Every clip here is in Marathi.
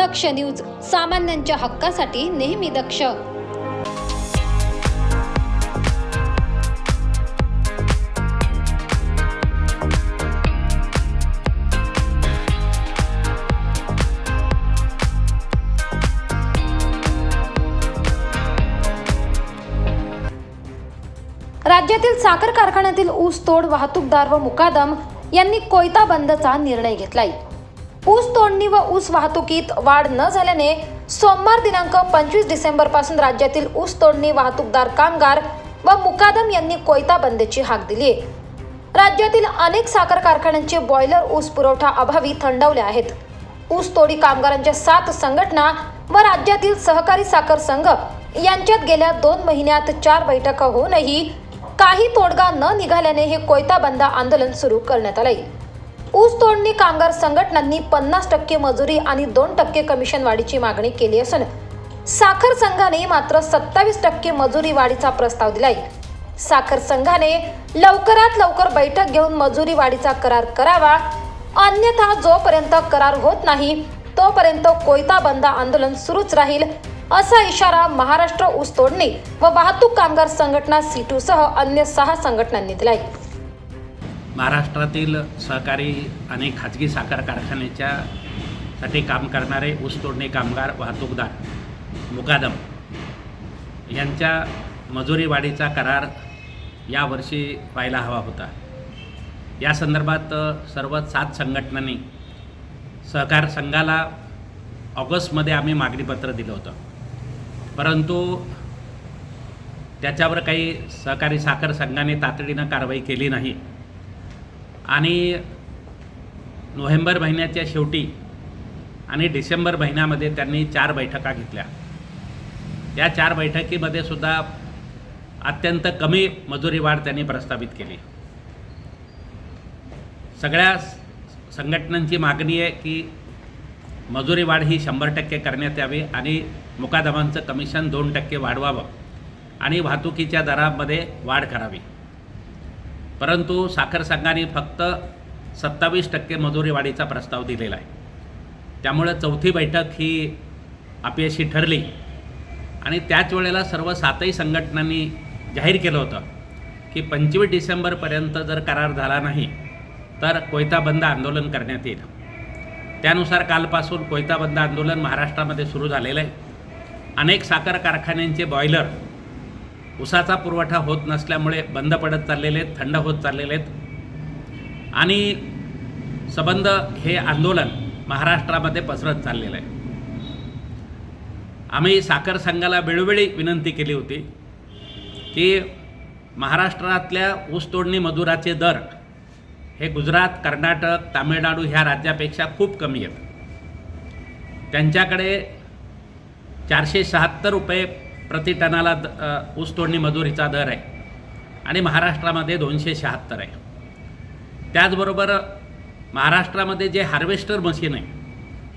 दक्ष न्यूज सामान्यांच्या हक्कासाठी नेहमी दक्ष. राज्यातील साखर कारखान्यातील ऊस तोड वाहतूकदार व मुकादम यांनी कोयता बंदचा निर्णय घेतलाय. ऊस तोडणी व ऊस वाहतुकीत वाढ न झाल्याने सोमवार दिनांक पंचवीस डिसेंबरपासून राज्यातील ऊस तोडणी वाहतूकदार कामगार व मुकादम यांनी कोयता बंदची हाक दिली आहे. राज्यातील अनेक साखर कारखान्यांचे बॉयलर ऊस पुरवठा अभावी थंडवले आहेत. ऊस तोडी कामगारांच्या सात संघटना व राज्यातील सहकारी साखर संघ यांच्यात गेल्या दोन महिन्यात चार बैठका होऊनही काही तोडगा न निघाल्याने हे कोयता बंद आंदोलन सुरू करण्यात आले ऊस तोडणी कामगार संघटनांनी पन्नास टक्के मजुरी आणि दोन टक्के कमिशन वाढीची मागणी केली असून साखर संघाने मात्र सत्तावीस टक्के मजुरी वाढीचा प्रस्ताव दिलाय. साखर संघाने लवकरात लवकर बैठक घेऊन मजुरी वाढीचा करार करावा अन्यथा जोपर्यंत करार होत नाही तोपर्यंत कोयता बंद आंदोलन सुरूच राहील असा इशारा महाराष्ट्र ऊस तोडणी व वाहतूक कामगार संघटना सीटू सह अन्य सहा संघटनांनी दिलाय. महाराष्ट्रातील सहकारी आणि खाजगी साखर कारखान्याच्या साठी काम करणारे ऊसतोडणी कामगार वाहतूकदार मुकादम यांच्या मजुरी वाढीचा करार यावर्षी व्हायला हवा होता. या संदर्भात सर्व सात संघटनांनी सहकार संघाला ऑगस्टमध्ये आम्ही मागणीपत्र दिलं होतं. परंतु त्याच्यावर काही सहकारी साखर संघाने तातडीनं कारवाई केली नाही. आणि नोव्हेंबर महिन्याच्या शेवटी आणि डिसेंबर महिन्यामध्ये त्यांनी चार बैठका घेतल्या. या चार बैठकीमध्ये सुद्धा अत्यंत कमी मजुरी वाढ त्यांनी प्रस्तावित केली. सगळ्या संघटनांची मागणी आहे की मजुरी वाढ ही शंभर टक्के करण्यात यावी आणि मुकादमांचं कमिशन दोन टक्के वाढवावं आणि वाहतुकीच्या दरामध्ये वाढ करावी. परंतु साखर संघाने फक्त सत्तावीस टक्के मजुरी वाढीचा प्रस्ताव दिलेला आहे. त्यामुळं चौथी बैठक ही अपयशी ठरली. आणि त्याच वेळेला सर्व सातही संघटनांनी जाहीर केलं होतं की पंचवीस डिसेंबरपर्यंत जर करार झाला नाही तर कोयता बंद आंदोलन करण्यात येईल. त्यानुसार कालपासून कोयता बंद आंदोलन महाराष्ट्रामध्ये सुरू झालेलं आहे. अनेक साखर कारखान्यांचे बॉयलर उसाचा पुरवठा होत नसल्यामुळे बंद पडत चाललेले आहेत थंड होत चाललेले. आहेत आणि सबंध हे आंदोलन महाराष्ट्रामध्ये पसरत चाललेलं आहे. आम्ही साखर संघाला वेळोवेळी विनंती केली होती की महाराष्ट्रातल्या ऊसतोडणी मजुराचे दर हे गुजरात कर्नाटक तामिळनाडू ह्या राज्यापेक्षा खूप कमी आहेत. त्यांच्याकडे चारशे शहात्तर रुपये प्रति टनाला द ऊस तोडणी मजुरीचा दर आहे. आणि महाराष्ट्रामध्ये दोनशे शहात्तर आहे. त्याचबरोबर महाराष्ट्रामध्ये जे हार्वेस्टर मशीन आहे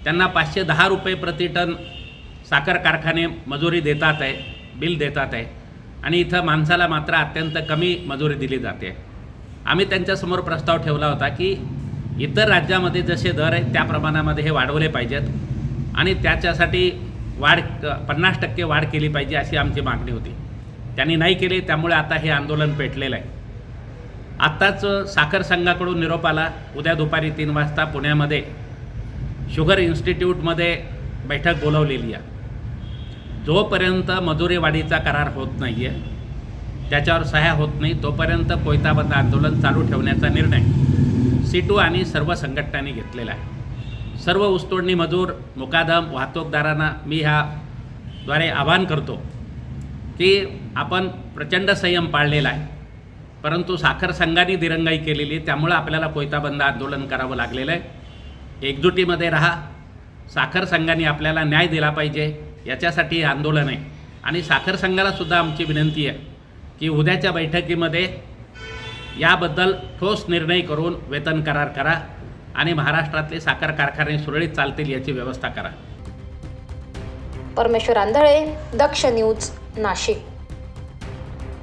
त्यांना पाचशे दहा रुपये प्रति टन साखर कारखाने मजुरी देतात आहे बिल देतात आहे. आणि इथं माणसाला मात्र अत्यंत कमी मजुरी दिली जाते. आम्ही त्यांच्यासमोर प्रस्ताव ठेवला होता की इतर राज्यामध्ये जसे दर आहेत त्या प्रमाणामध्ये हे वाढवले पाहिजेत. आणि त्याच्यासाठी वाढ पन्नास टक्के वाढ केली पाहिजे अशी आमची मागणी होती. त्यांनी नाही केली त्यामुळे आता हे आंदोलन पेटलेलं आहे. आत्ताच साखर संघाकडून निरोप आला. उद्या दुपारी तीन वाजता पुण्यामध्ये शुगर इन्स्टिट्यूटमध्ये बैठक बोलवलेली आहे. जोपर्यंत मजुरी वाढीचा करार होत नाही आहे त्याच्यावर सह्या होत नाही तोपर्यंत कोयताबंद आंदोलन चालू ठेवण्याचा निर्णय सिटू आणि सर्व संघटनांनी घेतलेला आहे. सर्व ऊसतोडणी मजूर मुकादम वाहतूकदारांना मी ह्याद्वारे आवाहन करतो की आपण प्रचंड संयम पाळलेला आहे. परंतु साखर संघाने दिरंगाई केलेली आहे. त्यामुळं आपल्याला कोयताबंद आंदोलन करावं लागलेलं आहे. एकजुटीमध्ये राहा. साखर संघाने आपल्याला न्याय दिला पाहिजे. याच्यासाठी आंदोलन आहे. आणि साखर संघालासुद्धा आमची विनंती आहे की उद्याच्या बैठकीमध्ये याबद्दल ठोस निर्णय करून वेतन करार करा. आणि महाराष्ट्रातले साखर कारखाने सुरळीत चालतील याची व्यवस्था करा. परमेश्वर आंधळे दक्ष न्यूज नाशिक.